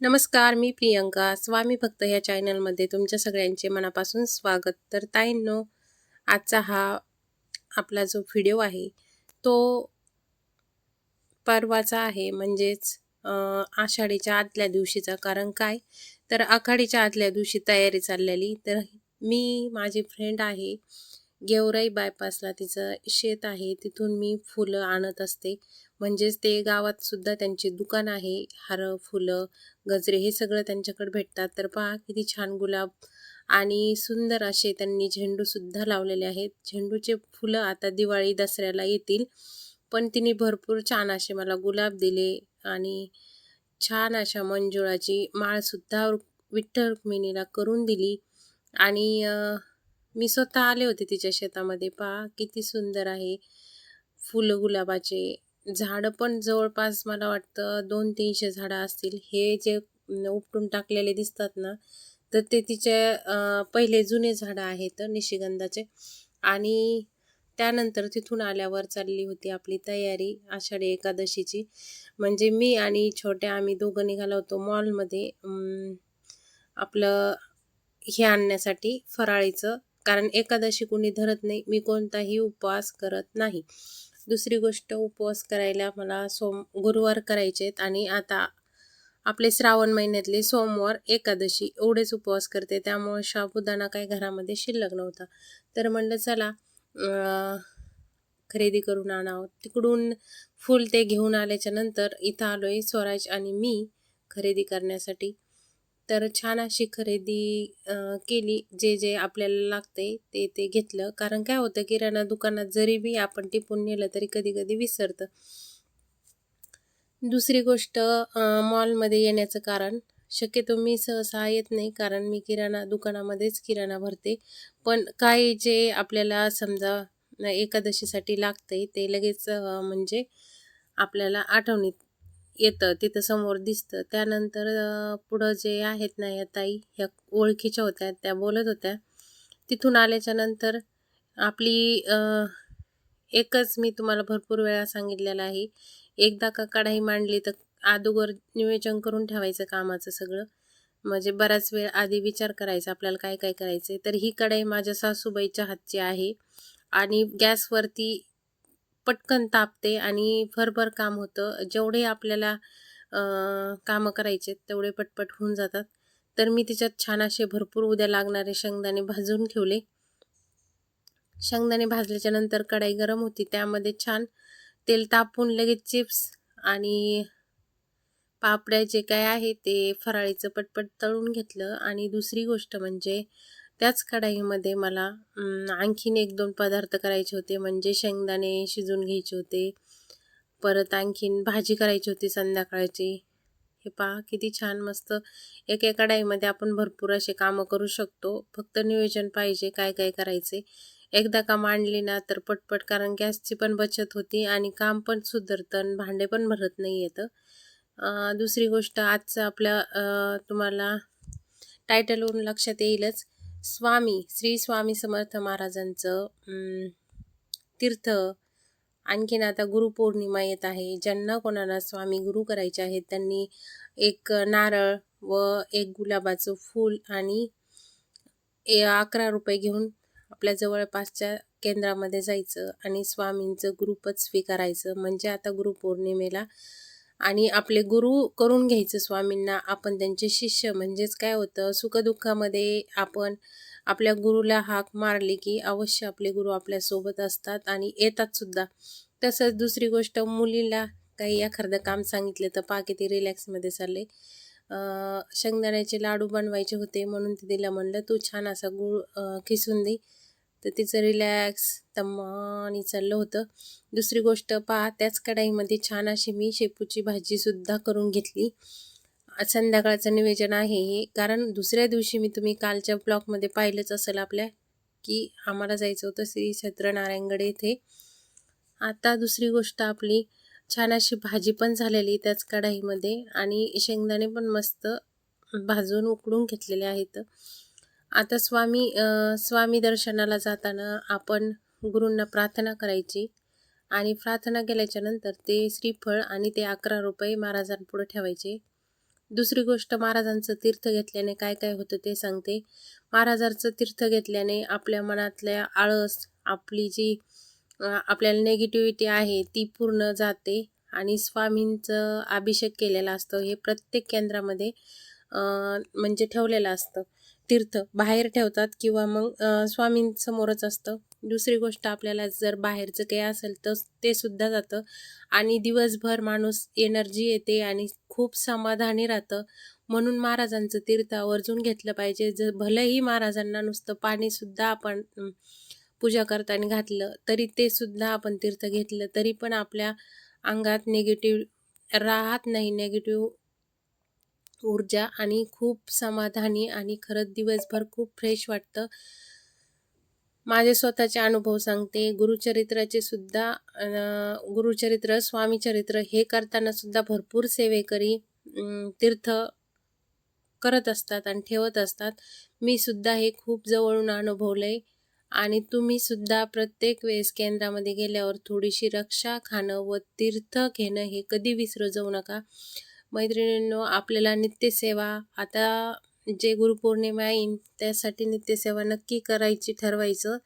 नमस्कार मी प्रियंका. स्वामी भक्त या चॅनलमध्ये तुमच्या सगळ्यांचे मनापासून स्वागत. तर ताईंनो आजचा हा आपला जो व्हिडिओ आहे तो परवाचा आहे. म्हणजेच आषाढीच्या आदल्या दिवशीचा. कारण काय? तर आखाडीच्या आदल्या दिवशी तयारी चाललेली. तर मी माझी फ्रेंड आहे गेवराई बायपासला तिचं शेत आहे तिथून मी फुलं आणत असते. म्हणजेच ते गावात सुद्धा त्यांचे दुकान आहे हार फुलं गजरे हे सगळं त्यांच्याकडे भेटतात. तर पहा किती छान गुलाब आणि सुंदर असे त्यांनी झेंडूसुद्धा लावलेले आहेत. झेंडूचे फुलं आता दिवाळी दसऱ्याला येतील पण तिने भरपूर छान असे मला गुलाब दिले आणि छान अशा मंजुळाची माळसुद्धा विठ्ठल रुक्मिणीला करून दिली. आणि मी स्वतः आले होते तिच्या शेतामध्ये. पहा किती सुंदर आहे. फुलं गुलाबाचे. झाडं पण जवळपास मला वाटतं दोन तीनशे झाडं असतील. हे जे उपटून टाकलेले दिसतात ना तर ते तिचे पहिले जुने झाडं आहेत निशिगंधाचे. आणि त्यानंतर तिथून आल्यावर चालली होती आपली तयारी आषाढी एकादशीची. म्हणजे मी आणि छोट्या आम्ही दोघं निघालो होतो मॉलमध्ये आपलं हे आणण्यासाठी फराळीचं. कारण एकादशी कोणी धरत नाही मी कोणताही उपवास करत नाही. दुसरी गोष्ट उपवास करायला मला सोम गुरुवार करायचे आहेत आणि आता आपले श्रावण महिन्यातले सोमवार एकादशी एवढेच उपवास करते. त्यामुळे शाबुदाना काही घरामध्ये शिल्लक नव्हता. तर म्हणलं चला खरेदी करून आणावं. तिकडून फुल ते घेऊन आल्याच्यानंतर इथं आहे स्वराज आणि मी खरेदी करण्यासाठी. तर छान अशी खरेदी केली जे जे आपल्याला लागते ते ते घेतलं. कारण काय होतं किराणा दुकानात जरी बी आपण टिपून नेलं तरी कधी कधी विसरतं. दुसरी गोष्ट मॉलमध्ये येण्याचं कारण शक्यतो मी सहसा येत नाही कारण मी किराणा दुकानामध्येच किराणा भरते. पण काही जे आपल्याला समजा एकादशीसाठी लागतंय ते लगेच म्हणजे आपल्याला आठवणीत येतं तिथं समोर दिसतं. त्यानंतर पुढं जे आहेत ना या ताई ह्या ओळखीच्या होत्या त्या बोलत होत्या. तिथून आल्याच्यानंतर आपली एकच मी तुम्हाला भरपूर वेळा सांगितलेलं आहे. एकदा का कढाई मांडली तर अगोदर नियोजन करून ठेवायचं कामाचं सगळं. म्हणजे बराच वेळ आधी विचार करायचा आपल्याला काय काय करायचं आहे तर ही कढाई माझ्या सासूबाईच्या हातची आहे. आणि गॅसवरती पटकन तापते आणि भरभर काम होतं. जेवढे आपल्याला कामं करायचे तेवढे पटपट होऊन जातात. तर मी तिच्यात छान असे भरपूर उद्या लागणारे शेंगदाणे भाजून ठेवले. शेंगदाणे भाजल्याच्या नंतर कढाई गरम होती. त्यामध्ये छान तेल तापून लगेच चिप्स आणि पापड्या जे काय आहे ते फराळीचं पटपट तळून घेतलं. आणि दुसरी गोष्ट म्हणजे त्याच कढाईमध्ये मला आणखीन एक दोन पदार्थ करायचे होते. म्हणजे शेंगदाणे शिजून घ्यायचे होते. परत आणखीन भाजी करायची होती संध्याकाळची. हे पहा किती छान मस्त एका कढाईमध्ये आपण भरपूर असे कामं करू शकतो. फक्त नियोजन पाहिजे काय काय करायचे. एकदा का मांडली ना तर पटपट कारण गॅसची पण बचत होती आणि काम पण सुधरतं आणि भांडे पण भरत नाही येतं. दुसरी गोष्ट आजचं आपल्या तुम्हाला टायटलवरून लक्षात येईलच. स्वामी श्री स्वामी समर्थ महाराजांचं तीर्थ. आणखीन आता गुरुपौर्णिमा येत आहे. ज्यांना कोणाला स्वामी गुरु करायचे आहेत त्यांनी एक नारळ व एक गुलाबाचं फूल आणि ए- अकरा रुपये घेऊन आपल्या जवळपासच्या केंद्रामध्ये जायचं आणि स्वामींचं गुरुपद स्वीकारायचं. म्हणजे आता गुरुपौर्णिमेला आणि आपले गुरु करून घ्यायचं स्वामींना. आपण त्यांचे शिष्य. म्हणजेच काय होतं? सुखदुःखामध्ये आपण आपल्या गुरुला हाक मारली की अवश्य आपले गुरु आपल्यासोबत असतात आणि येतातसुद्धा तसंच दुसरी गोष्ट मुलीला काही एखादं काम सांगितलं तर पा किती रिलॅक्समध्ये चालले. शेंगदाण्याचे लाडू बनवायचे होते म्हणून ते तिला म्हणलं तू छान असा गुळ खिसून दे. तर तिचं रिलॅक्स तम्मानी चाललं होतं. दुसरी गोष्ट पहा त्याच कढाईमध्ये छान अशी मी शेपूची भाजीसुद्धा करून घेतली. संध्याकाळचं निवेदन आहे हे. कारण दुसऱ्या दिवशी मी तुम्ही कालच्या ब्लॉगमध्ये पाहिलंच असेल आपल्या की आम्हाला जायचं होतं श्री छत्रनारायणगड येथे. आता दुसरी गोष्ट आपली छान अशी भाजी पण झालेली त्याच कढाईमध्ये. आणि शेंगदाणे पण मस्त भाजून उकडून घेतलेले आहेत. आता स्वामी स्वामी दर्शनाला जाताना आपण गुरूंना प्रार्थना करायची आणि प्रार्थना केल्याच्यानंतर ते श्रीफळ आणि ते अकरा रुपये महाराजांपुढे ठेवायचे. दुसरी गोष्ट महाराजांचं तीर्थ घेतल्याने काय काय होतं ते सांगते. महाराजांचं तीर्थ घेतल्याने आपल्या मनातल्या आळस आपली जी आपल्याला नेगेटिव्हिटी आहे ती पूर्ण जाते आणि स्वामींचं अभिषेक केलेलं असतं हे प्रत्येक केंद्रामध्ये म्हणजे ठेवलेलं असतं. तीर्थ बाहेर ठेवतात किंवा मग स्वामींसमोरच असतं. दुसरी गोष्ट आपल्याला जर बाहेरचं काही असेल तर ते सुद्धा जातं. आणि दिवसभर माणूस एनर्जी येते आणि खूप समाधानी राहतं. म्हणून महाराजांचं तीर्थ आवर्जून घेतलं पाहिजे. जर भलेही महाराजांना नुसतं पाणीसुद्धा आपण पूजा करताना घातलं तरी ते सुद्धा आपण तीर्थ घेतलं तरी पण आपल्या अंगात निगेटिव्ह राहत नाही. नेगेटिव्ह ऊर्जा आणि खूप समाधानी आणि खरंच दिवसभर खूप फ्रेश वाटतं. माझे स्वतःचे अनुभव सांगते. गुरुचरित्राचे सुद्धा गुरुचरित्र स्वामीचरित्र हे करताना सुद्धा भरपूर सेवेकरी तीर्थ करत असतात आणि ठेवत असतात. मी सुद्धा हे खूप जवळून अनुभवलंय आणि तुम्ही सुद्धा प्रत्येक वेळेस केंद्रामध्ये गेल्यावर थोडीशी रक्षा खाणं व तीर्थ घेणं हे कधी विसरू जाऊ नका. मैत्रिणींनो आपल्याला नित्यसेवा. आता जे गुरुपौर्णिमा येईन त्यासाठी नित्यसेवा नक्की करायची ठरवायचं.